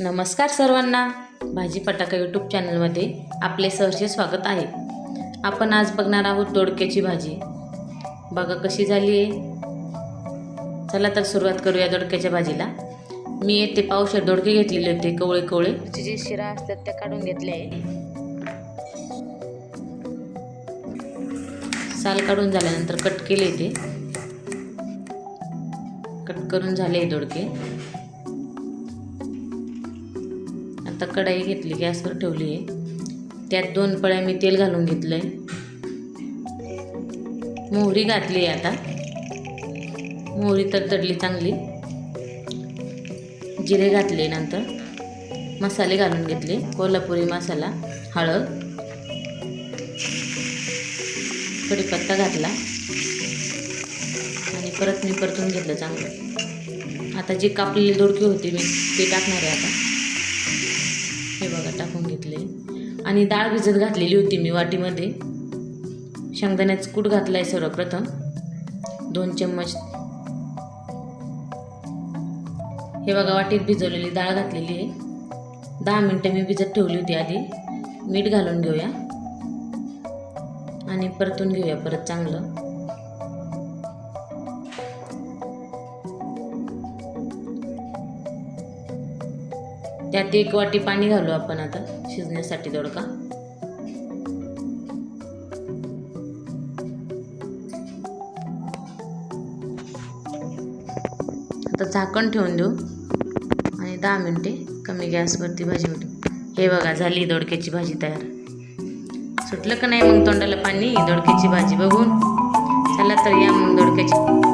नमस्कार सर्वांना. भाजी पटाका यूट्यूब चॅनलमध्ये आपले सहर्षे स्वागत आहे. आपण आज बघणार आहोत दोडक्याची भाजी. बघा कशी झाली आहे. चला तर सुरुवात करूया दोडक्याच्या भाजीला. मी येथे पावशे दोडके घेतलेले होते कवळे कवळे. जे शिरा असतात त्या काढून घेतल्या आहे. साल काढून झाल्यानंतर कट केले ते. कट करून झाले दोडके. आता कढाई घेतली गॅसवर ठेवली आहे. त्यात दोन पळ्या मी तेल घालून घेतलं आहे मोहरी घातली आहे आता. मोहरी तर तडली चांगली. जिरे घातले नंतर. मसाले घालून घेतले. कोल्हापुरी मसाला हळद. कढीपत्ता घातला. आणि परत मी परतून घेतलं चांगलं. आता जी कापलेली दोडकी होती मी ती टाकणार आहे आता. हे टाकून घेतले. आणि डाळ भिजत घातलेली होती मी वाटीमध्ये. शेंगदाण्याचं कूट घातलं आहे सर्वप्रथम. दोन चम्मच. हे बघा वाटीत भिजवलेली डाळ घातलेली आहे. दहा मिनटं मी भिजत ठेवली होती आधी. मीठ घालून घेऊया. आणि परतून घेऊया परत चांगलं. त्यात एक वाटी पाणी घालू आपण आता शिजण्यासाठी दोडका आता झाकण ठेवून देऊ. आणि दहा मिनटे कमी गॅसवरती भाजी होते हे बघा झाली दोडक्याची भाजी तयार. सुटलं का नाही मग तोंडाला पाणी दोडक्याची भाजी बघून. चला तर या मग दोडक्याची.